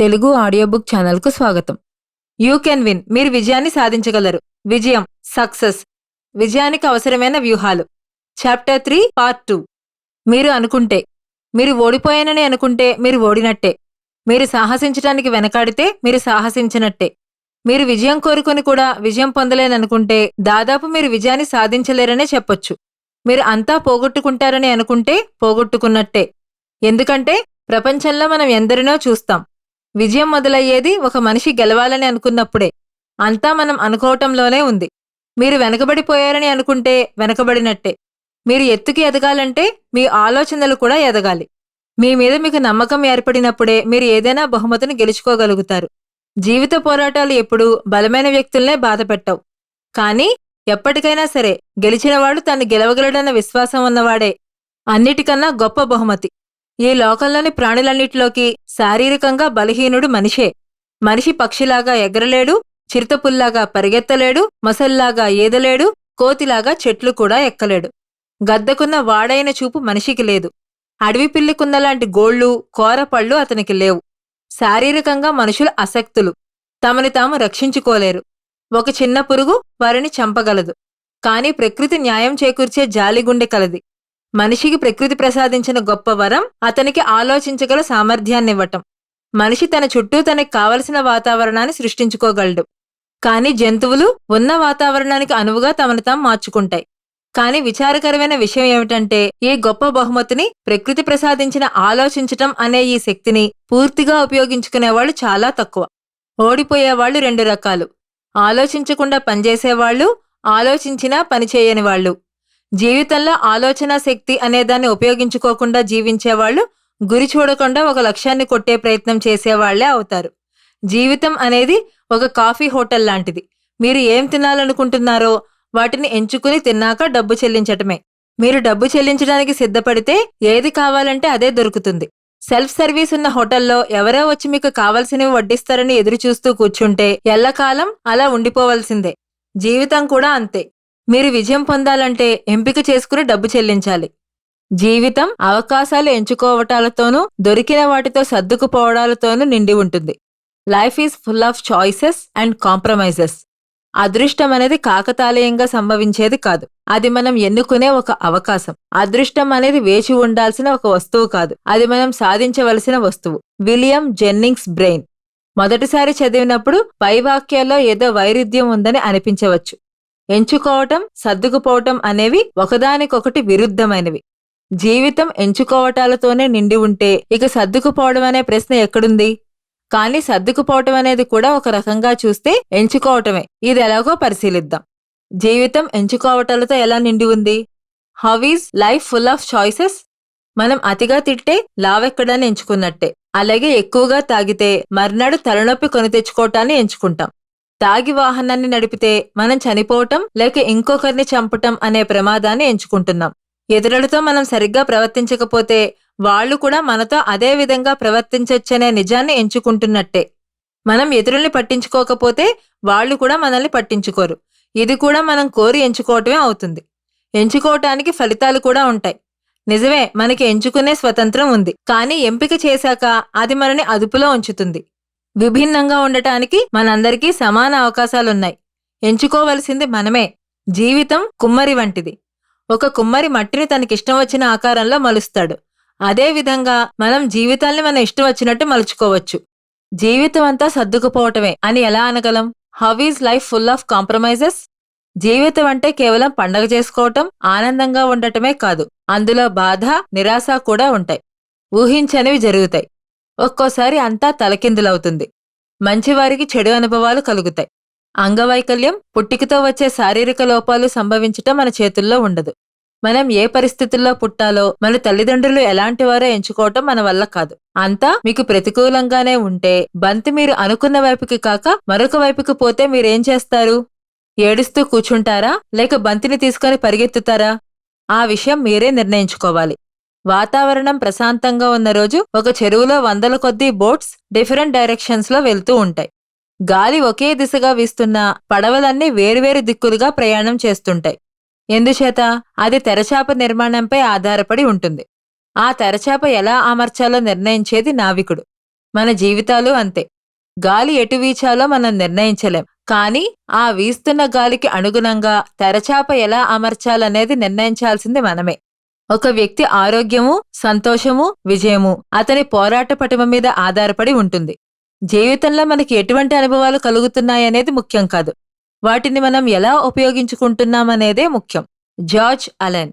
Telugu audio book ఛానల్కు స్వాగతం. You can win. మీరు విజయాన్ని సాధించగలరు. విజయం సక్సెస్. విజయానికి అవసరమైన వ్యూహాలు. Chapter three part two. మీరు అనుకుంటే మీరు ఓడిపోయానని అనుకుంటే మీరు ఓడినట్టే. మీరు సాహసించటానికి వెనకాడితే మీరు సాహసించినట్టే. మీరు విజయం కోరుకొని కూడా విజయం పొందలేననుకుంటే దాదాపు మీరు విజయాన్ని సాధించలేరనే చెప్పొచ్చు. మీరు అంతా పోగొట్టుకుంటారని అనుకుంటే పోగొట్టుకున్నట్టే. ఎందుకంటే ప్రపంచంలో మనం ఎందరినో చూస్తాం. విజయం మొదలయ్యేది ఒక మనిషి గెలవాలని అనుకున్నప్పుడే. అంతా మనం అనుకోవటంలోనే ఉంది. మీరు వెనకబడిపోయారని అనుకుంటే వెనకబడినట్టే. మీరు ఎత్తుకి ఎదగాలంటే మీ ఆలోచనలు కూడా ఎదగాలి. మీ మీద మీకు నమ్మకం ఏర్పడినప్పుడే మీరు ఏదైనా బహుమతిని గెలుచుకోగలుగుతారు. జీవిత పోరాటాలు ఎప్పుడూ బలమైన వ్యక్తుల్నే బాధపెట్టవు. కానీ ఎప్పటికైనా సరే గెలిచినవాడు తను గెలవగలడన్న విశ్వాసం ఉన్నవాడే. అన్నిటికన్నా గొప్ప బహుమతి. ఈ లోకంలోని ప్రాణులన్నిటిలోకి శారీరకంగా బలహీనుడు మనిషే. మనిషి పక్షిలాగా ఎగరలేడు చిరుతపుల్లాగా పరిగెత్తలేడు మొసల్లాగా ఏదలేడు కోతిలాగా చెట్లు కూడా ఎక్కలేడు. గద్దకున్న వాడైన చూపు మనిషికి లేదు. అడవి పిల్లికున్నలాంటి గోళ్ళు కోరపళ్ళు అతనికి లేవు. శారీరకంగా మనుషులు అసక్తులు. తమని తాము రక్షించుకోలేరు. ఒక చిన్న పురుగు వారిని చంపగలదు. కాని ప్రకృతి న్యాయం చేకూర్చే జాలిగుండె కలది. మనిషికి ప్రకృతి ప్రసాదించిన గొప్ప వరం అతనికి ఆలోచించగల సామర్థ్యాన్నివ్వటం. మనిషి తన చుట్టూ తనకి కావలసిన వాతావరణాన్ని సృష్టించుకోగలడు. కానీ జంతువులు ఉన్న వాతావరణానికి అనువుగా తమను తాము మార్చుకుంటాయి. కానీ విచారకరమైన విషయం ఏమిటంటే ఈ గొప్ప బహుమతిని ప్రకృతి ప్రసాదించిన ఆలోచించటం అనే ఈ శక్తిని పూర్తిగా ఉపయోగించుకునేవాళ్ళు చాలా తక్కువ. ఓడిపోయేవాళ్ళు రెండు రకాలు. ఆలోచించకుండా పనిచేసేవాళ్ళు ఆలోచించినా పనిచేయని వాళ్ళు. జీవితంలో ఆలోచనా శక్తి అనేదాన్ని ఉపయోగించుకోకుండా జీవించేవాళ్ళు గురి చూడకుండా ఒక లక్ష్యాన్ని కొట్టే ప్రయత్నం చేసేవాళ్ళే అవుతారు. జీవితం అనేది ఒక కాఫీ హోటల్ లాంటిది. మీరు ఏం తినాలనుకుంటున్నారో వాటిని ఎంచుకుని తిన్నాక డబ్బు చెల్లించటమే. మీరు డబ్బు చెల్లించడానికి సిద్ధపడితే ఏది కావాలంటే అదే దొరుకుతుంది. సెల్ఫ్ సర్వీస్ ఉన్న హోటల్లో ఎవరో వచ్చి మీకు కావలసినవి వడ్డిస్తారని ఎదురుచూస్తూ కూర్చుంటే ఎల్లకాలం అలా ఉండిపోవలసిందే. జీవితం కూడా అంతే. మీరు విజయం పొందాలంటే ఎంపిక చేసుకుని డబ్బు చెల్లించాలి. జీవితం అవకాశాలు ఎంచుకోవటాలతోనూ దొరికిన వాటితో సర్దుకుపోవడాలతోనూ నిండి ఉంటుంది. Life is full of choices and compromises అదృష్టం అనేది కాకతాళీయంగా సంభవించేది కాదు. అది మనం ఎన్నుకునే ఒక అవకాశం. అదృష్టం అనేది వేచి ఉండాల్సిన ఒక వస్తువు కాదు. అది మనం సాధించవలసిన వస్తువు. విలియం జెన్నింగ్స్ బ్రెయిన్ మొదటిసారి చదివినప్పుడు పై వాక్యాల్లో ఏదో వైరుధ్యం ఉందని అనిపించవచ్చు. ఎంచుకోవటం సర్దుకుపోవటం అనేవి ఒకదానికొకటి విరుద్ధమైనవి. జీవితం ఎంచుకోవటాలతోనే నిండి ఉంటే ఇక సర్దుకుపోవడం అనే ప్రశ్న ఎక్కడుంది? కానీ సర్దుకుపోవటం అనేది కూడా ఒక రకంగా చూస్తే ఎంచుకోవటమే. ఇది ఎలాగో పరిశీలిద్దాం. జీవితం ఎంచుకోవటాలతో ఎలా నిండి ఉంది? How is life full of choices మనం అతిగా తిట్టే లావెక్కడాన్ని ఎంచుకున్నట్టే. అలాగే ఎక్కువగా తాగితే మర్నాడు తలనొప్పి కొని తెచ్చుకోవటాన్ని ఎంచుకుంటాం. తాగి వాహనాన్ని నడిపితే మనం చనిపోవటం లేక ఇంకొకరిని చంపటం అనే ప్రమాదాన్ని ఎంచుకుంటున్నాం. ఎదురులతో మనం సరిగ్గా ప్రవర్తించకపోతే వాళ్ళు కూడా మనతో అదే విధంగా ప్రవర్తించొచ్చనే నిజాన్ని ఎంచుకుంటున్నట్టే. మనం ఎదురుల్ని పట్టించుకోకపోతే వాళ్ళు కూడా మనల్ని పట్టించుకోరు. ఇది కూడా మనం కోరి ఎంచుకోవటమే అవుతుంది. ఎంచుకోవటానికి ఫలితాలు కూడా ఉంటాయి. నిజమే మనకి ఎంచుకునే స్వతంత్రం ఉంది. కానీ ఎంపిక చేశాక అది మనని అదుపులో ఉంచుతుంది. విభిన్నంగా ఉండటానికి మనందరికీ సమాన అవకాశాలున్నాయి. ఎంచుకోవలసింది మనమే. జీవితం కుమ్మరి వంటిది. ఒక కుమ్మరి మట్టిని తనకిష్టం వచ్చిన ఆకారంలో మలుస్తాడు. అదే విధంగా మనం జీవితాల్ని మన ఇష్టం వచ్చినట్టు మలుచుకోవచ్చు. జీవితం అంతా సర్దుకుపోవటమే. అని ఎలా అనగలం? How is life full of compromises జీవితం అంటే కేవలం పండగ చేసుకోవటం ఆనందంగా ఉండటమే కాదు. అందులో బాధ నిరాశ కూడా ఉంటాయి. ఊహించనివి జరుగుతాయి. ఒక్కోసారి అంతా తలకిందులవుతుంది. మంచివారికి చెడు అనుభవాలు కలుగుతాయి. అంగవైకల్యం పుట్టికతో వచ్చే శారీరక లోపాలు సంభవించటం మన చేతుల్లో ఉండదు. మనం ఏ పరిస్థితుల్లో పుట్టాలో మన తల్లిదండ్రులు ఎలాంటి వారో ఎంచుకోవటం మన వల్ల కాదు. అంతా మీకు ప్రతికూలంగానే ఉంటే బంతి మీరు అనుకున్న వైపుకి కాక మరొక వైపుకి పోతే మీరేం చేస్తారు? ఏడుస్తూ కూర్చుంటారా? లేక బంతిని తీసుకొని పరిగెత్తుతారా? ఆ విషయం మీరే నిర్ణయించుకోవాలి. వాతావరణం ప్రశాంతంగా ఉన్న రోజు ఒక చెరువులో వందల కొద్దీ బోట్స్ డిఫరెంట్ డైరెక్షన్స్లో వెళ్తూ ఉంటాయి. గాలి ఒకే దిశగా వీస్తున్నా పడవలన్నీ వేరువేరు దిక్కులుగా ప్రయాణం చేస్తుంటాయి. ఎందుచేత? అది తెరచాప నిర్మాణంపై ఆధారపడి ఉంటుంది. ఆ తెరచాప ఎలా అమర్చాలో నిర్ణయించేది నావికుడు. మన జీవితాలు అంతే. గాలి ఎటు వీచాలో మనం నిర్ణయించలేం. కానీ ఆ వీస్తున్న గాలికి అనుగుణంగా తెరచాప ఎలా అమర్చాలనేది నిర్ణయించాల్సింది మనమే. ఒక వ్యక్తి ఆరోగ్యము సంతోషము విజయము అతని పోరాట పటిమ మీద ఆధారపడి ఉంటుంది. జీవితంలో మనకి ఎటువంటి అనుభవాలు కలుగుతున్నాయనేది ముఖ్యం కాదు. వాటిని మనం ఎలా ఉపయోగించుకుంటున్నామనేదే ముఖ్యం. George Allen.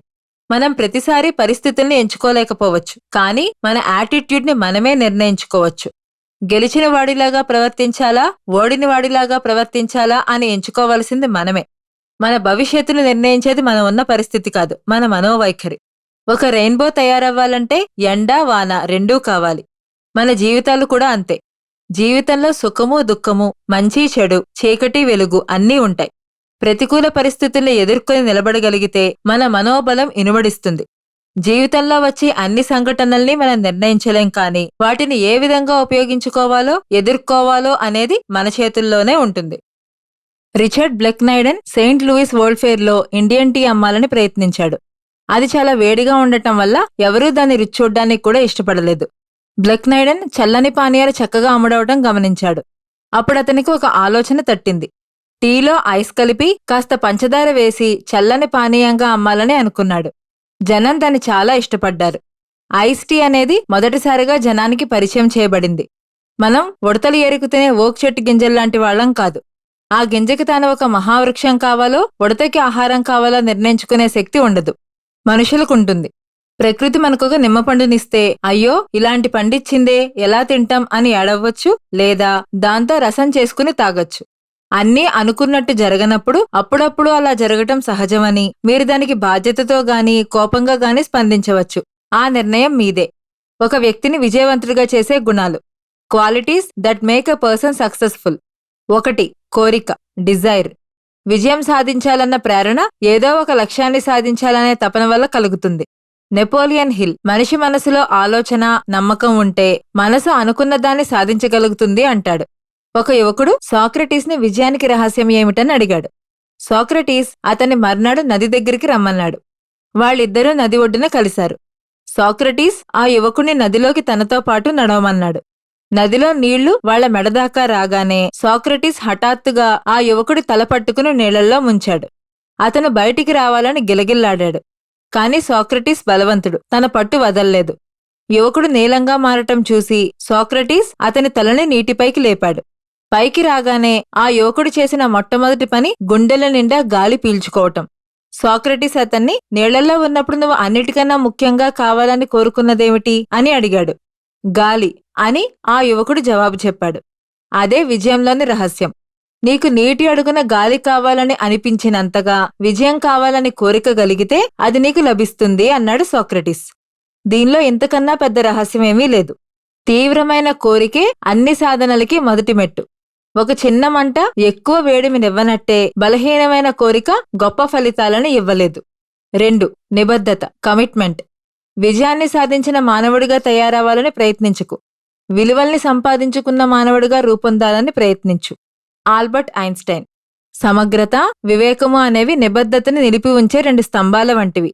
మనం ప్రతిసారి పరిస్థితుల్ని ఎంచుకోలేకపోవచ్చు కానీ మన యాటిట్యూడ్ని మనమే నిర్ణయించుకోవచ్చు. గెలిచిన వాడిలాగా ప్రవర్తించాలా ఓడిన వాడిలాగా ప్రవర్తించాలా అని ఎంచుకోవాల్సింది మనమే. మన భవిష్యత్తును నిర్ణయించేది మనం ఉన్న పరిస్థితి కాదు మన మనోవైఖరి. ఒక రెయిన్బో తయారవ్వాలంటే ఎండ వాన రెండూ కావాలి. మన జీవితాలు కూడా అంతే. జీవితంలో సుఖము దుఃఖము మంచి చెడు చీకటి వెలుగు అన్నీ ఉంటాయి. ప్రతికూల పరిస్థితుల్ని ఎదుర్కొని నిలబడగలిగితే మన మనోబలం ఇనుమడిస్తుంది. జీవితంలో వచ్చే అన్ని సంఘటనల్ని మనం నిర్ణయించలేం కానీ వాటిని ఏ విధంగా ఉపయోగించుకోవాలో ఎదుర్కోవాలో అనేది మన చేతుల్లోనే ఉంటుంది. Richard Blechynden Saint Louis world ఫేర్లో Indian tea అమ్మాలని ప్రయత్నించాడు. అది చాలా వేడిగా ఉండటం వల్ల ఎవరూ దాన్ని రుచి చూడ్డానికి కూడా ఇష్టపడలేదు. బ్లెక్ నైడెన్ చల్లని పానీయాలు చక్కగా అమ్ముడవటం గమనించాడు. అప్పుడు అతనికి ఒక ఆలోచన తట్టింది. టీలో ఐస్ కలిపి కాస్త పంచదార వేసి చల్లని పానీయంగా అమ్మాలని అనుకున్నాడు. జనం దాన్ని చాలా ఇష్టపడ్డారు. ఐస్ టీ అనేది మొదటిసారిగా జనానికి పరిచయం చేయబడింది. మనం ఉడతలు ఏరుకు తినే ఓక్ చెట్టు గింజల్లాంటి వాళ్ళం కాదు. ఆ గింజకి తాను ఒక మహావృక్షం కావాలో ఉడతకి ఆహారం కావాలో నిర్ణయించుకునే శక్తి ఉండదు. మనుషులకుంటుంది. ప్రకృతి మనకొక నిమ్మపండునిస్తే అయ్యో ఇలాంటి పండిచ్చిందే ఎలా తింటాం అని ఏడవచ్చు లేదా దాంతో రసం చేసుకుని తాగొచ్చు. అన్నీ అనుకున్నట్టు జరగనప్పుడు అప్పుడప్పుడు అలా జరగటం సహజమని మీరు దానికి బాధ్యతతో గాని కోపంగా గాని స్పందించవచ్చు. ఆ నిర్ణయం మీదే. ఒక వ్యక్తిని విజయవంతుడిగా చేసే గుణాలు. Qualities that make a person successful. ఒకటి కోరిక డిజైర్. విజయం సాధించాలన్న ప్రేరణ ఏదో ఒక లక్ష్యాన్ని సాధించాలనే తపన వల్ల కలుగుతుంది. నెపోలియన్ హిల్ మనిషి మనసులో ఆలోచన నమ్మకం ఉంటే మనసు అనుకున్న దాన్ని సాధించగలుగుతుంది అంటాడు. ఒక యువకుడు సాక్రటీస్ని విజయానికి రహస్యం ఏమిటని అడిగాడు. సాక్రటీస్ అతని మర్నాడు నది దగ్గరికి రమ్మన్నాడు. వాళ్ళిద్దరూ నది ఒడ్డున కలిశారు. సాక్రటీస్ ఆ యువకుణ్ణి నదిలోకి తనతో పాటు నడవమన్నాడు. నదిలో నీళ్ళు వాళ్ళ మెడదాకా రాగానే సాక్రటిస్ హఠాత్తుగా ఆ యువకుడి తల పట్టుకుని నీళ్ళల్లో ముంచాడు. అతను బయటికి రావాలని గిలగిల్లాడాడు. కాని సాక్రటీస్ బలవంతుడు. తన పట్టు వదల్లేదు. యువకుడు నీలంగా మారటం చూసి సాక్రటీస్ అతని తలని నీటిపైకి లేపాడు. పైకి రాగానే ఆ యువకుడు చేసిన మొట్టమొదటి పని గుండెల నిండా గాలి పీల్చుకోవటం. సాక్రటీస్ అతన్ని నీళ్ళలో ఉన్నప్పుడు నువ్వు అన్నిటికన్నా ముఖ్యంగా కావాలని కోరుకున్నదేమిటి అని అడిగాడు. గాలి అని ఆ యువకుడు జవాబు చెప్పాడు. అదే విజయంలోని రహస్యం. నీకు నీటి అడుగున గాలి కావాలని అనిపించినంతగా విజయం కావాలని కోరిక గలిగితే అది నీకు లభిస్తుంది అన్నాడు సోక్రటిస్. దీనిలో ఇంతకన్నా పెద్ద రహస్యమేమీ లేదు. తీవ్రమైన కోరికే అన్ని సాధనలకి మొదటి మెట్టు. ఒక చిన్న మంట ఎక్కువ వేడిమినివ్వనట్టే బలహీనమైన కోరిక గొప్ప ఫలితాలను ఇవ్వలేదు. రెండు నిబద్ధత కమిట్మెంట్. విజయాన్ని సాధించిన మానవుడిగా తయారవ్వాలని ప్రయత్నించుకు. విలువల్ని సంపాదించుకున్న మానవుడిగా రూపొందాలని ప్రయత్నించు. Albert Einstein. సమగ్రత వివేకము అనేవి నిబద్ధతని నిలిపి ఉంచే రెండు స్తంభాల వంటివి.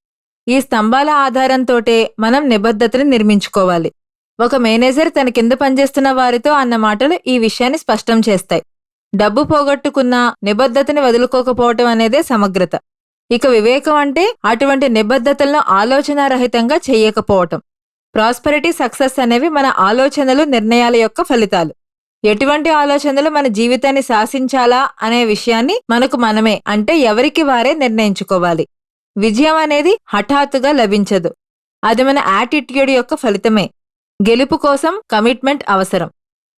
ఈ స్తంభాల ఆధారంతోటే మనం నిబద్ధతని నిర్మించుకోవాలి. ఒక మేనేజర్ తన కింద పనిచేస్తున్న వారితో అన్న మాటలు ఈ విషయాన్ని స్పష్టం చేస్తాయి. డబ్బు పోగొట్టుకున్నా నిబద్ధతని వదులుకోకపోవటం అనేదే సమగ్రత. ఇక వివేకం అంటే అటువంటి నిబద్ధతలను ఆలోచనారహితంగా చేయకపోవటం. ప్రాస్పరిటీ సక్సెస్ అనేవి మన ఆలోచనలు నిర్ణయాల యొక్క ఫలితాలు. ఎటువంటి ఆలోచనలు మన జీవితాన్ని శాసించాలా అనే విషయాన్ని మనకు మనమే అంటే ఎవరికి వారే నిర్ణయించుకోవాలి. విజయం అనేది హఠాత్తుగా లభించదు. అది మన యాటిట్యూడ్ యొక్క ఫలితమే. గెలుపు కోసం కమిట్మెంట్ అవసరం.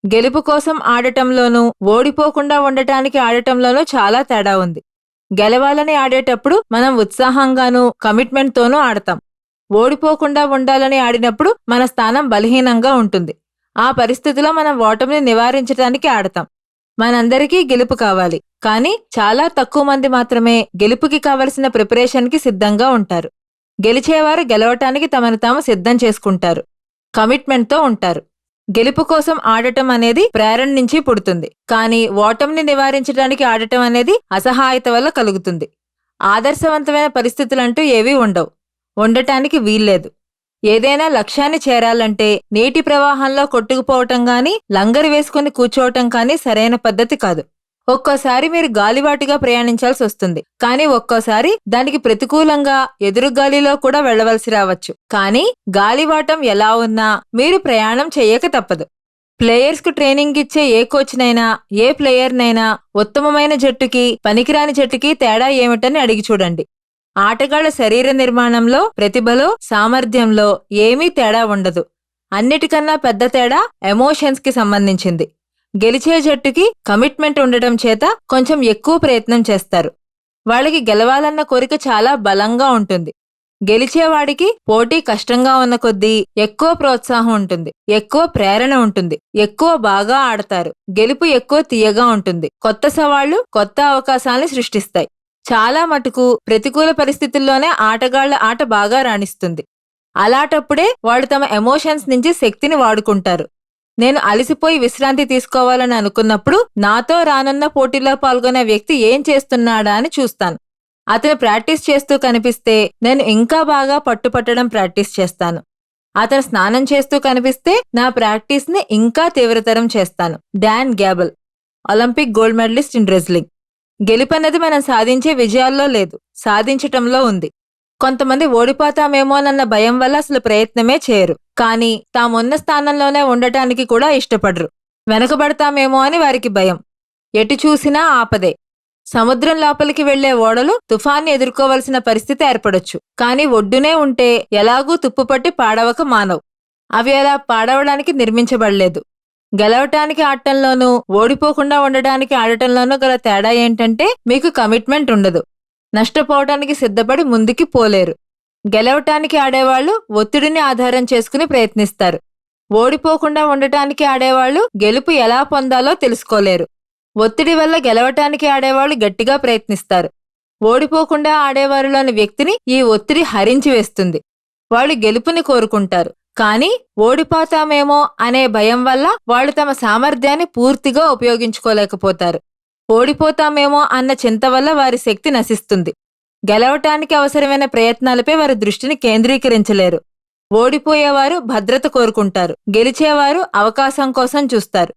గెలుపు కోసం ఆడటంలోనూ ఓడిపోకుండా ఉండటానికి ఆడటంలోనూ చాలా తేడా ఉంది. గెలవాలని ఆడేటప్పుడు మనం ఉత్సాహంగానూ కమిట్మెంట్తోనూ ఆడతాం. ఓడిపోకుండా ఉండాలని ఆడినప్పుడు మన స్థానం బలహీనంగా ఉంటుంది. ఆ పరిస్థితిలో మనం ఓటమిని నివారించడానికి ఆడతాం. మనందరికీ గెలుపు కావాలి. కానీ చాలా తక్కువ మంది మాత్రమే గెలుపుకి కావలసిన ప్రిపరేషన్కి సిద్ధంగా ఉంటారు. గెలిచేవారు గెలవటానికి తమను తాము సిద్ధం చేసుకుంటారు. కమిట్మెంట్తో ఉంటారు. గెలుపు కోసం ఆడటం అనేది ప్రేరణ నుంచి పుడుతుంది. కానీ ఓటమిని నివారించడానికి ఆడటం అనేది అసహాయత వల్ల కలుగుతుంది. ఆదర్శవంతమైన పరిస్థితులంటూ ఏవీ ఉండవు. ఉండటానికి వీల్లేదు. ఏదైనా లక్ష్యాన్ని చేరాలంటే నీటి ప్రవాహంలో కొట్టుకుపోవటం గాని లంగరు వేసుకుని కూర్చోవటం కానీ సరైన పద్ధతి కాదు. ఒక్కోసారి మీరు గాలివాటుగా ప్రయాణించాల్సి వస్తుంది. కానీ ఒక్కోసారి దానికి ప్రతికూలంగా ఎదురు గాలిలో కూడా వెళ్ళవలసి రావచ్చు. కానీ గాలివాటం ఎలా ఉన్నా మీరు ప్రయాణం చేయక తప్పదు. ప్లేయర్స్కు ట్రైనింగ్ ఇచ్చే ఏ కోచ్నైనా ఏ ప్లేయర్నైనా ఉత్తమమైన జట్టుకి పనికిరాని జట్టుకి తేడా ఏమిటని అడిగి చూడండి. ఆటగాళ్ళ శరీర నిర్మాణంలో ప్రతిభలో సామర్థ్యంలో ఏమీ తేడా ఉండదు. అన్నిటికన్నా పెద్ద తేడా ఎమోషన్స్కి సంబంధించింది. గెలిచే జట్టుకి కమిట్మెంట్ ఉండటం చేత కొంచెం ఎక్కువ ప్రయత్నం చేస్తారు. వాళ్ళకి గెలవాలన్న కోరిక చాలా బలంగా ఉంటుంది. గెలిచేవాడికి పోటీ కష్టంగా ఉన్న కొద్దీ ఎక్కువ ప్రోత్సాహం ఉంటుంది ఎక్కువ ప్రేరణ ఉంటుంది ఎక్కువ బాగా ఆడతారు గెలుపు ఎక్కువ తీయగా ఉంటుంది. కొత్త సవాళ్ళు కొత్త అవకాశాలను సృష్టిస్తాయి. చాలా మటుకు ప్రతికూల పరిస్థితుల్లోనే ఆటగాళ్ళ ఆట బాగా రాణిస్తుంది. అలాటప్పుడే వాళ్ళు తమ ఎమోషన్స్ నుంచి శక్తిని వాడుకుంటారు. నేను అలసిపోయి విశ్రాంతి తీసుకోవాలని అనుకున్నప్పుడు నాతో రానున్న పోటీలో పాల్గొనే వ్యక్తి ఏం చేస్తున్నాడా అని చూస్తాను. అతను ప్రాక్టీస్ చేస్తూ కనిపిస్తే నేను ఇంకా బాగా పట్టుపట్టడం ప్రాక్టీస్ చేస్తాను. అతను స్నానం చేస్తూ కనిపిస్తే నా ప్రాక్టీస్ని ఇంకా తీవ్రతరం చేస్తాను. Dan Gable Olympic gold medalist in wrestling గెలుపన్నది మనం సాధించే విజయాల్లో లేదు సాధించటంలో ఉంది. కొంతమంది ఓడిపోతామేమోనన్న భయం వల్ల అసలు ప్రయత్నమే చేయరు. కానీ తామున్న స్థానంలోనే ఉండటానికి కూడా ఇష్టపడరు. వెనకబడతామేమో అని వారికి భయం. ఎటు చూసినా ఆపదే. సముద్రం లోపలికి వెళ్ళే ఓడలు తుఫాన్ని ఎదుర్కోవలసిన పరిస్థితి ఏర్పడొచ్చు. కానీ ఒడ్డునే ఉంటే ఎలాగూ తుప్పుపట్టి పాడవక మానవు. అవి అలా పాడవడానికి నిర్మించబడలేదు. గెలవటానికి ఆడటంలోనూ ఓడిపోకుండా ఉండటానికి ఆడటంలోనూ గల తేడా ఏంటంటే మీకు కమిట్మెంట్ ఉండదు. నష్టపోవటానికి సిద్ధపడి ముందుకి పోలేరు. గెలవటానికి ఆడేవాళ్ళు ఒత్తిడిని ఆధారం చేసుకుని ప్రయత్నిస్తారు. ఓడిపోకుండా ఉండటానికి ఆడేవాళ్ళు గెలుపు ఎలా పొందాలో తెలుసుకోలేరు. ఒత్తిడి వల్ల గెలవటానికి ఆడేవాళ్ళు గట్టిగా ప్రయత్నిస్తారు. ఓడిపోకుండా ఆడేవారిలోని వ్యక్తిని ఈ ఒత్తిడి హరించి వేస్తుంది. వాళ్ళు గెలుపుని కోరుకుంటారు. కానీ ఓడిపోతామేమో అనే భయం వల్ల వాళ్ళు తమ సామర్థ్యాన్ని పూర్తిగా ఉపయోగించుకోలేకపోతారు. ఓడిపోతామేమో అన్న చింత వల్ల వారి శక్తి నశిస్తుంది. గెలవటానికి అవసరమైన ప్రయత్నాలపై వారి దృష్టిని కేంద్రీకరించలేరు. ఓడిపోయేవారు భద్రత కోరుకుంటారు. గెలిచేవారు అవకాశం కోసం చూస్తారు.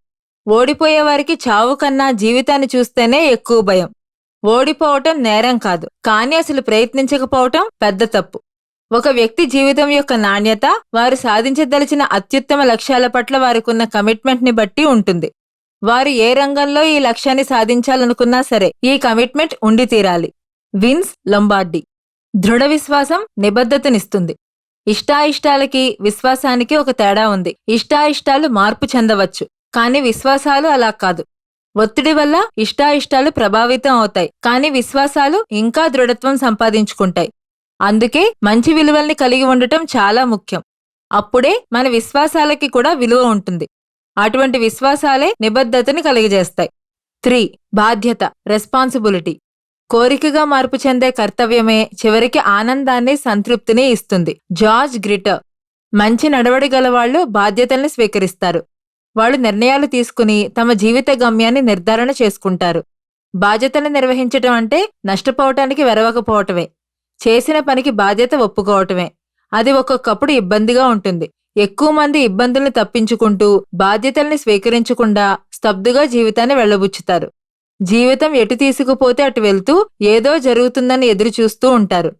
ఓడిపోయేవారికి చావు కన్నా జీవితాన్ని చూస్తేనే ఎక్కువ భయం. ఓడిపోవటం నేరం కాదు. కానీ అసలు ప్రయత్నించకపోవటం పెద్ద తప్పు. ఒక వ్యక్తి జీవితం యొక్క నాణ్యత వారు సాధించదలిచిన అత్యుత్తమ లక్ష్యాల పట్ల వారికున్న కమిట్మెంట్ని బట్టి ఉంటుంది. వారు ఏ రంగంలో ఈ లక్ష్యాన్ని సాధించాలనుకున్నా సరే ఈ కమిట్మెంట్ ఉండి తీరాలి విన్స్ లొంబార్డి. దృఢ విశ్వాసం నిబద్ధతనిస్తుంది. ఇష్టాయిష్టాలకి విశ్వాసానికి ఒక తేడా ఉంది. ఇష్టాయిష్టాలు మార్పు చెందవచ్చు కానీ విశ్వాసాలు అలా కాదు. ఒత్తిడి వల్ల ఇష్టాయిష్టాలు ప్రభావితం అవుతాయి కానీ విశ్వాసాలు ఇంకా దృఢత్వం సంపాదించుకుంటాయి. అందుకే మంచి విలువల్ని కలిగి ఉండటం చాలా ముఖ్యం. అప్పుడే మన విశ్వాసాలకి కూడా విలువ ఉంటుంది. అటువంటి విశ్వాసాలే నిబద్ధతని కలిగజేస్తాయి. త్రీ బాధ్యత రెస్పాన్సిబిలిటీ. కోరికగా మార్పు చెందే కర్తవ్యమే చివరికి ఆనందాన్ని సంతృప్తిని ఇస్తుంది. జార్జ్ గ్రిటర్ మంచి నడవడి గలవాళ్ళు బాధ్యతల్ని స్వీకరిస్తారు. వాళ్ళు నిర్ణయాలు తీసుకుని తమ జీవిత గమ్యాన్ని నిర్ధారణ చేసుకుంటారు. బాధ్యతలు నిర్వహించటం అంటే నష్టపోవటానికి వెరవకపోవటమే. చేసిన పనికి బాధ్యత ఒప్పుకోవటమే. అది ఒక్కొక్కప్పుడు ఇబ్బందిగా ఉంటుంది. ఎక్కువ మంది ఇబ్బందుల్ని తప్పించుకుంటూ బాధ్యతల్ని స్వీకరించకుండా స్తబ్దుగా జీవితాన్ని వెళ్ళబుచ్చుతారు జీవితం ఎటు తీసుకుపోతే అటు వెళ్తూ ఏదో జరుగుతుందని ఎదురు చూస్తూ ఉంటారు.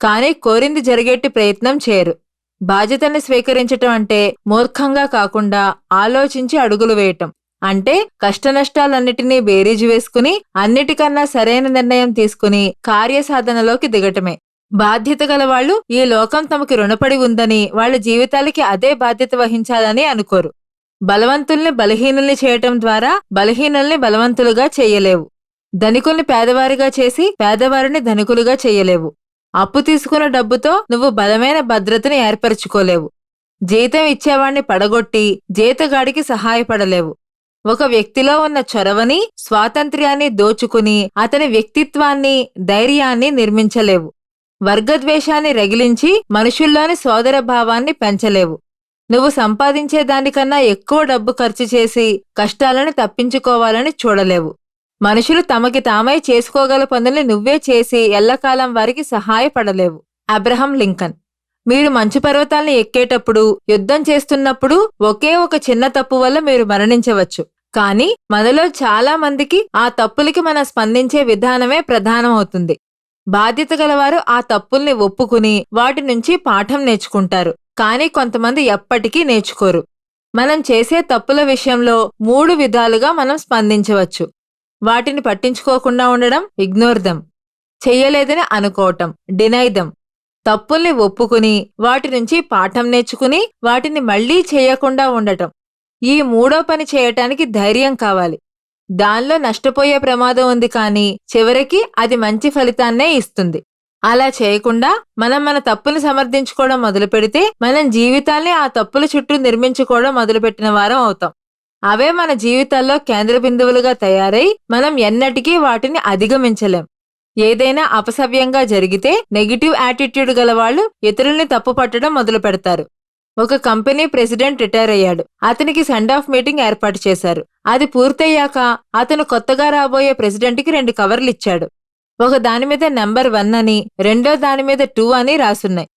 కానీ కోరింది జరిగేట్టు ప్రయత్నం చేయరు. బాధ్యతల్ని స్వీకరించటం అంటే మూర్ఖంగా కాకుండా ఆలోచించి అడుగులు వేయటం. అంటే కష్టనష్టాలన్నిటినీ బేరీజు వేసుకుని అన్నిటికన్నా సరైన నిర్ణయం తీసుకుని కార్యసాధనలోకి దిగటమే. బాధ్యత గల వాళ్ళు ఈ లోకం తమకి రుణపడి ఉందని వాళ్ళ జీవితాలకి అదే బాధ్యత వహించాలని అనుకోరు. బలవంతుల్ని బలహీనుల్ని చేయటం ద్వారా బలహీనుల్ని బలవంతులుగా చేయలేవు. ధనికుల్ని పేదవారిగా చేసి పేదవారిని ధనికులుగా చేయలేవు. అప్పు తీసుకున్న డబ్బుతో నువ్వు బలమైన భద్రతని ఏర్పరచుకోలేవు. జీతం ఇచ్చేవాణ్ణి పడగొట్టి జీతగాడికి సహాయపడలేవు. ఒక వ్యక్తిలో ఉన్న చొరవని స్వాతంత్ర్యాన్ని దోచుకుని అతని వ్యక్తిత్వాన్ని ధైర్యాన్ని నిర్మించలేవు. వర్గద్వేషాన్ని రగిలించి మనుషుల్లోని సోదర భావాన్ని పెంచలేవు. నువ్వు సంపాదించే దానికన్నా ఎక్కువ డబ్బు ఖర్చు చేసి కష్టాలను తప్పించుకోవాలని చూడలేవు. మనుషులు తమకి తామై చేసుకోగల పనుల్ని నువ్వే చేసి ఎల్లకాలం వారికి సహాయపడలేవు. Abraham Lincoln. మీరు మంచు పర్వతాల్ని ఎక్కేటప్పుడు యుద్ధం చేస్తున్నప్పుడు ఒకే ఒక చిన్న తప్పు వల్ల మీరు మరణించవచ్చు. కానీ మనలో చాలా మందికి ఆ తప్పులకి మనం స్పందించే విధానమే ప్రధానమవుతుంది. బాధ్యత గలవారు ఆ తప్పుల్ని ఒప్పుకుని వాటి నుంచి పాఠం నేర్చుకుంటారు. కానీ కొంతమంది ఎప్పటికీ నేర్చుకోరు. మనం చేసే తప్పుల విషయంలో మూడు విధాలుగా మనం స్పందించవచ్చు. వాటిని పట్టించుకోకుండా ఉండడం ఇగ్నోర్దం చెయ్యలేదని అనుకోవటం డినైదం తప్పుల్ని ఒప్పుకుని వాటి నుంచి పాఠం నేర్చుకుని వాటిని మళ్ళీ చేయకుండా ఉండటం. ఈ మూడో పని చేయటానికి ధైర్యం కావాలి. దానిలో నష్టపోయే ప్రమాదం ఉంది కానీ చివరికి అది మంచి ఫలితాన్నే ఇస్తుంది. అలా చేయకుండా మనం మన తప్పుని సమర్థించుకోవడం మొదలు పెడితే మనం జీవితాల్ని ఆ తప్పుల చుట్టూ నిర్మించుకోవడం మొదలుపెట్టిన వారం అవుతాం. అవే మన జీవితాల్లో కేంద్ర బిందువులుగా తయారై మనం ఎన్నటికీ వాటిని అధిగమించలేం. ఏదైనా అపసవ్యంగా జరిగితే నెగిటివ్ యాటిట్యూడ్ గల వాళ్ళు ఇతరుల్ని తప్పు పట్టడం మొదలు పెడతారు ఒక కంపెనీ ప్రెసిడెంట్ రిటైర్ అయ్యాడు. అతనికి సెండ్ ఆఫ్ మీటింగ్ ఏర్పాటు చేశారు. అది పూర్తయ్యాక అతను కొత్తగా రాబోయే ప్రెసిడెంట్కి రెండు కవర్లు ఇచ్చాడు. ఒక దాని మీద నెంబర్ వన్ అని రెండో దాని మీద టూ అని రాసున్నాయి.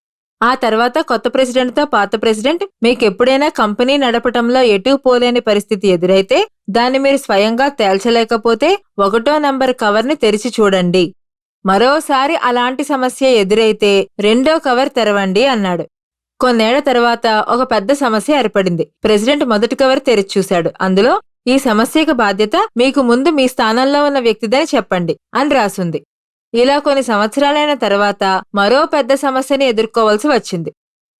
ఆ తర్వాత కొత్త ప్రెసిడెంట్తో పాత ప్రెసిడెంట్ మీకు ఎప్పుడైనా కంపెనీ నడపటంలో ఎటూ పోలేని పరిస్థితి ఎదురైతే దాన్ని మీరు స్వయంగా తేల్చలేకపోతే ఒకటో నంబర్ కవర్ని తెరిచి చూడండి. మరోసారి అలాంటి సమస్య ఎదురైతే రెండో కవర్ తెరవండి అన్నాడు. కొన్నేళ్ళ తర్వాత ఒక పెద్ద సమస్య ఏర్పడింది. ప్రెసిడెంట్ మొదటి కవర్ తెరిచి చూశాడు. అందులో ఈ సమస్యకు బాధ్యత మీకు ముందు మీ స్థానంలో ఉన్న వ్యక్తిదని చెప్పండి అని రాసుంది. ఇలా కొన్ని సంవత్సరాలైన తర్వాత మరో పెద్ద సమస్యని ఎదుర్కోవాల్సి వచ్చింది.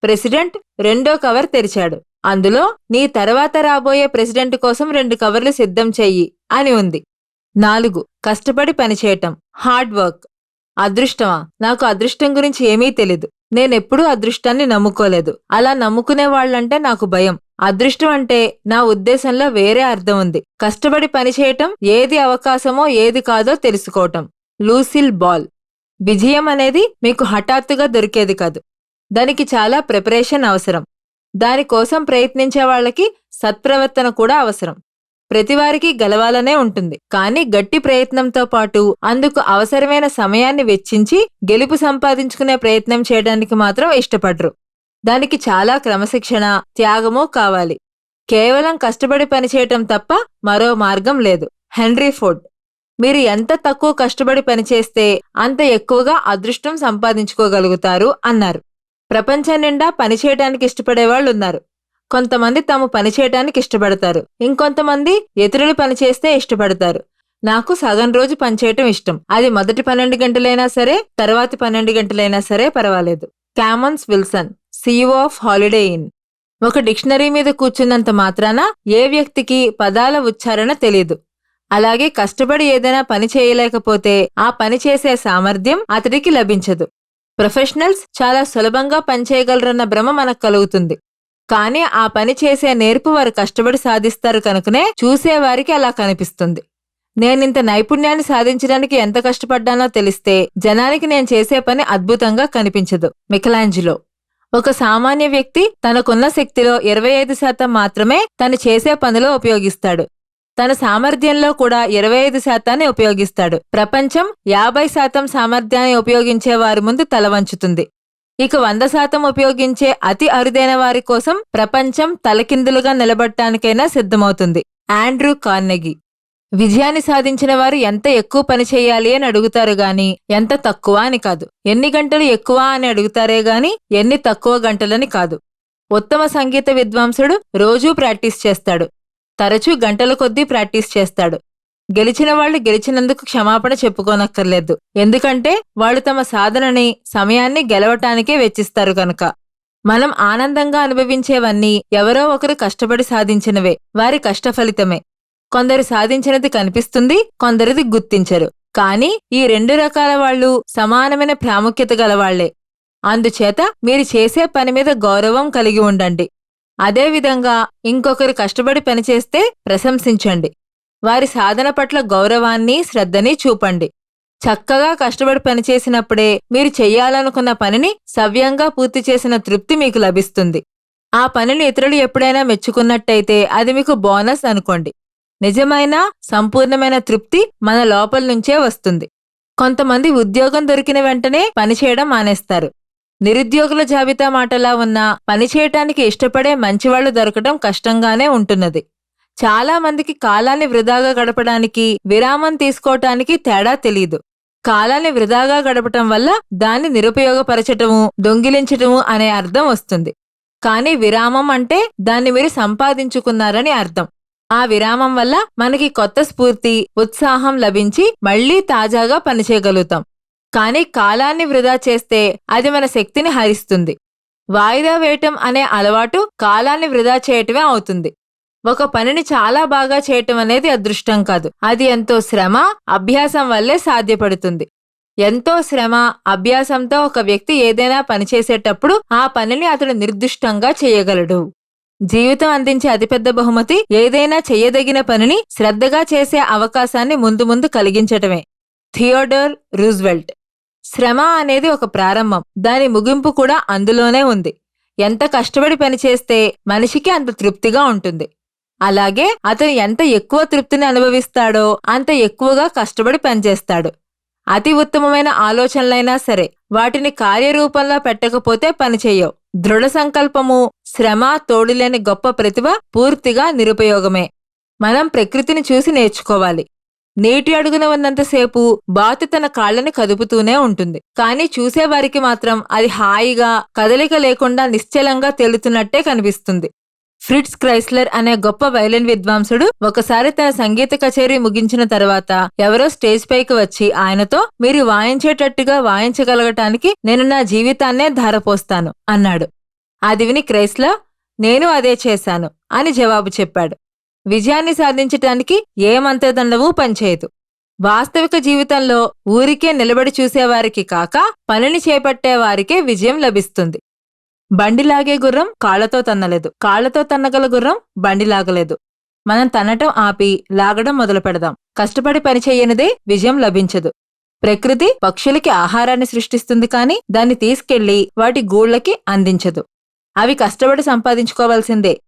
ప్రెసిడెంట్ రెండో కవర్ తెరిచాడు. అందులో నీ తర్వాత రాబోయే ప్రెసిడెంట్ కోసం రెండు కవర్లు సిద్ధం చెయ్యి అని ఉంది. నాలుగు కష్టపడి పనిచేయటం హార్డ్ వర్క్ అదృష్టమా? నాకు అదృష్టం గురించి ఏమీ తెలీదు. నేనెప్పుడూ అదృష్టాన్ని నమ్ముకోలేదు. అలా నమ్ముకునే వాళ్ళంటే నాకు భయం. అదృష్టం అంటే నా ఉద్దేశంలో వేరే అర్థం ఉంది. కష్టపడి పనిచేయటం ఏది అవకాశమో ఏది కాదో తెలుసుకోవటం. Lucille Ball. విజయం అనేది మీకు హఠాత్తుగా దొరికేది కాదు. దానికి చాలా ప్రిపరేషన్ అవసరం. దానికోసం ప్రయత్నించే వాళ్ళకి సత్ప్రవర్తన కూడా అవసరం. ప్రతివారికి గెలవాలనే ఉంటుంది. కానీ గట్టి ప్రయత్నంతో పాటు అందుకు అవసరమైన సమయాన్ని వెచ్చించి గెలుపు సంపాదించుకునే ప్రయత్నం చేయడానికి మాత్రం ఇష్టపడరు. దానికి చాలా క్రమశిక్షణ త్యాగమూ కావాలి. కేవలం కష్టపడి పనిచేయటం తప్ప మరో మార్గం లేదు. హెన్రీ ఫోర్డ్ మీరు ఎంత తక్కువ కష్టపడి పనిచేస్తే అంత ఎక్కువగా అదృష్టం సంపాదించుకోగలుగుతారు అన్నారు. ప్రపంచం నిండా పనిచేయడానికి ఇష్టపడేవాళ్ళు ఉన్నారు కొంతమంది తాము పనిచేయటానికి ఇష్టపడతారు. ఇంకొంతమంది ఇతరులు పనిచేస్తే ఇష్టపడతారు. నాకు సగం రోజు పనిచేయటం ఇష్టం. అది మొదటి పన్నెండు గంటలైనా సరే తర్వాతి పన్నెండు గంటలైనా సరే పర్వాలేదు. Kemmons Wilson CEO of Holiday Inn. ఒక డిక్షనరీ మీద కూర్చున్నంత మాత్రాన ఏ వ్యక్తికి పదాల ఉచ్చారణ తెలియదు అలాగే కష్టపడి ఏదైనా పని చేయలేకపోతే ఆ పని చేసే సామర్థ్యం అతడికి లభించదు. ప్రొఫెషనల్స్ చాలా సులభంగా పనిచేయగలరన్న భ్రమ మనకు కలుగుతుంది. కానీ ఆ పని చేసే నేర్పు వారు కష్టపడి సాధిస్తారు కనుకనే చూసేవారికి అలా కనిపిస్తుంది. నేనింత నైపుణ్యాన్ని సాధించడానికి ఎంత కష్టపడ్డానో తెలిస్తే జనానికి నేను చేసే పని అద్భుతంగా కనిపించదు. మిఖలాంజిలో. ఒక సామాన్య వ్యక్తి తనకున్న శక్తిలో ఇరవై ఐదు శాతం మాత్రమే తను చేసే పనిలో ఉపయోగిస్తాడు. తన సామర్థ్యంలో కూడా ఇరవై ఐదు శాతాన్ని ఉపయోగిస్తాడు. ప్రపంచం యాభై శాతం సామర్థ్యాన్ని ఉపయోగించే వారి ముందు తల వంచుతుంది. ఇక వంద శాతం ఉపయోగించే అతి అరుదైన వారి కోసం ప్రపంచం తలకిందులుగా నిలబడటానికైనా సిద్ధమవుతుంది. Andrew Carnegie. విజయాన్ని సాధించిన వారు ఎంత ఎక్కువ పని చేయాలి అని అడుగుతారు గాని ఎంత తక్కువ అని కాదు. ఎన్ని గంటలు ఎక్కువ అని అడుగుతారే గాని ఎన్ని తక్కువ గంటలని కాదు. ఉత్తమ సంగీత విద్వాంసుడు రోజూ ప్రాక్టీస్ చేస్తాడు. తరచూ గంటల కొద్దీ ప్రాక్టీస్ చేస్తాడు. గెలిచిన వాళ్ళు గెలిచినందుకు క్షమాపణ చెప్పుకోనక్కర్లేదు. ఎందుకంటే వాళ్ళు తమ సాధనని సమయాన్ని గెలవటానికే వెచ్చిస్తారు కనుక. మనం ఆనందంగా అనుభవించేవన్నీ ఎవరో ఒకరు కష్టపడి సాధించినవే. వారి కష్టఫలితమే. కొందరు సాధించినది కనిపిస్తుంది కొందరిది గుర్తించరు. కానీ ఈ రెండు రకాల వాళ్ళు సమానమైన ప్రాముఖ్యత గలవాళ్ళే. అందుచేత మీరు చేసే పని మీద గౌరవం కలిగి ఉండండి. అదేవిధంగా ఇంకొకరు కష్టపడి పనిచేస్తే ప్రశంసించండి. వారి సాధన పట్ల గౌరవాన్ని శ్రద్ధని చూపండి. చక్కగా కష్టపడి పనిచేసినప్పుడే మీరు చెయ్యాలనుకున్న పనిని సవ్యంగా పూర్తి చేసిన తృప్తి మీకు లభిస్తుంది. ఆ పనిని ఇతరులు ఎప్పుడైనా మెచ్చుకున్నట్టయితే అది మీకు బోనస్ అనుకోండి. నిజమైన సంపూర్ణమైన తృప్తి మన లోపల నుంచే వస్తుంది. కొంతమంది ఉద్యోగం దొరికిన వెంటనే పనిచేయడం మానేస్తారు. నిరుద్యోగుల జాబితా మాటలా ఉన్నా పనిచేయటానికి ఇష్టపడే మంచివాళ్ళు దొరకడం కష్టంగానే ఉంటున్నది. చాలా మందికి కాలాన్ని వృధాగా గడపడానికి విరామం తీసుకోవటానికి తేడా తెలీదు. కాలాన్ని వృధాగా గడపటం వల్ల దాన్ని నిరుపయోగపరచటము దొంగిలించటము అనే అర్థం వస్తుంది. కానీ విరామం అంటే దాన్ని మీరు సంపాదించుకున్నారని అర్థం. ఆ విరామం వల్ల మనకి కొత్త స్ఫూర్తి ఉత్సాహం లభించి మళ్ళీ తాజాగా పనిచేయగలుగుతాం. కానీ కాలాన్ని వృధా చేస్తే అది మన శక్తిని హరిస్తుంది. వాయిదా వేయటం అనే అలవాటు కాలాన్ని వృధా చేయటమే అవుతుంది. ఒక పనిని చాలా బాగా చేయటం అనేది అదృష్టం కాదు. అది ఎంతో శ్రమ అభ్యాసం వల్లే సాధ్యపడుతుంది. ఎంతో శ్రమ అభ్యాసంతో ఒక వ్యక్తి ఏదైనా పని చేసేటప్పుడు ఆ పనిని అతడు నిర్దిష్టంగా చేయగలడు. జీవితం అందించే అతిపెద్ద బహుమతి ఏదైనా చేయదగిన పనిని శ్రద్ధగా చేసే అవకాశాన్ని ముందు ముందు కలిగించటమే. Theodore Roosevelt. శ్రమ అనేది ఒక ప్రారంభం. దాని ముగింపు కూడా అందులోనే ఉంది. ఎంత కష్టపడి పనిచేస్తే మనిషికి అంత తృప్తిగా ఉంటుంది. అలాగే అతను ఎంత ఎక్కువ తృప్తిని అనుభవిస్తాడో అంత ఎక్కువగా కష్టపడి పనిచేస్తాడు. అతి ఉత్తమమైన ఆలోచనలైనా సరే వాటిని కార్యరూపంలో పెట్టకపోతే పనిచేయవు దృఢ సంకల్పము శ్రమ తోడులేని గొప్ప ప్రతిభ పూర్తిగా నిరుపయోగమే. మనం ప్రకృతిని చూసి నేర్చుకోవాలి. నీటి అడుగున ఉన్నంతసేపు బాతు తన కాళ్ళని కదుపుతూనే ఉంటుంది. కానీ చూసేవారికి మాత్రం అది హాయిగా కదలిక లేకుండా నిశ్చలంగా తేలుతున్నట్టే కనిపిస్తుంది. ఫ్రిట్స్ క్రైస్లర్ అనే గొప్ప వైలిన్ విద్వాంసుడు ఒకసారి తన సంగీత కచేరీ ముగించిన తర్వాత ఎవరో స్టేజ్ పైకి వచ్చి ఆయనతో మీరు వాయించేటట్టుగా వాయించగలగటానికి నేను నా జీవితాన్నే ధారపోస్తాను అన్నాడు. అది విని క్రైస్లర్ నేను అదే చేశాను అని జవాబు చెప్పాడు. విజయాన్ని సాధించటానికి ఏ మంత్రదండవూ పనిచేయదు. వాస్తవిక జీవితంలో ఊరికే నిలబడి చూసేవారికి కాక పనిని చేపట్టేవారికే విజయం లభిస్తుంది. బండి లాగే గుర్రం కాళ్ళతో తన్నలేదు. కాళ్ళతో తన్నగల గుర్రం బండి లాగలేదు మనం తన్నటం ఆపి లాగడం మొదలు పెడదాం. కష్టపడి పని విజయం లభించదు. ప్రకృతి పక్షులకి ఆహారాన్ని సృష్టిస్తుంది కానీ దాన్ని తీసుకెళ్ళి వాటి గూళ్ళకి అందించదు. అవి కష్టపడి సంపాదించుకోవాల్సిందే.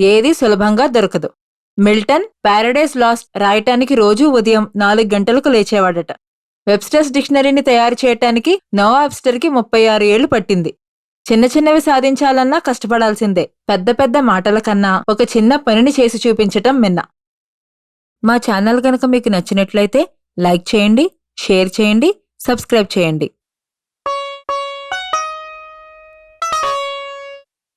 ఏది సులభంగా దొరకదు. మిల్టన్ ప్యారడైజ్ లాస్ట్ రాయటానికి రోజూ ఉదయం నాలుగు గంటలకు లేచేవాడట. వెబ్స్టర్స్ డిక్షనరీని తయారు చేయటానికి నో ఆబ్స్టర్కి ముప్పై ఆరు ఏళ్ళు పట్టింది. చిన్న చిన్నవి సాధించాలన్నా కష్టపడాల్సిందే. పెద్ద పెద్ద మాటల కన్నా ఒక చిన్న పనిని చేసి చూపించటం మిన్న. మా ఛానల్ గనక మీకు నచ్చినట్లయితే లైక్ చేయండి షేర్ చేయండి సబ్స్క్రైబ్ చేయండి.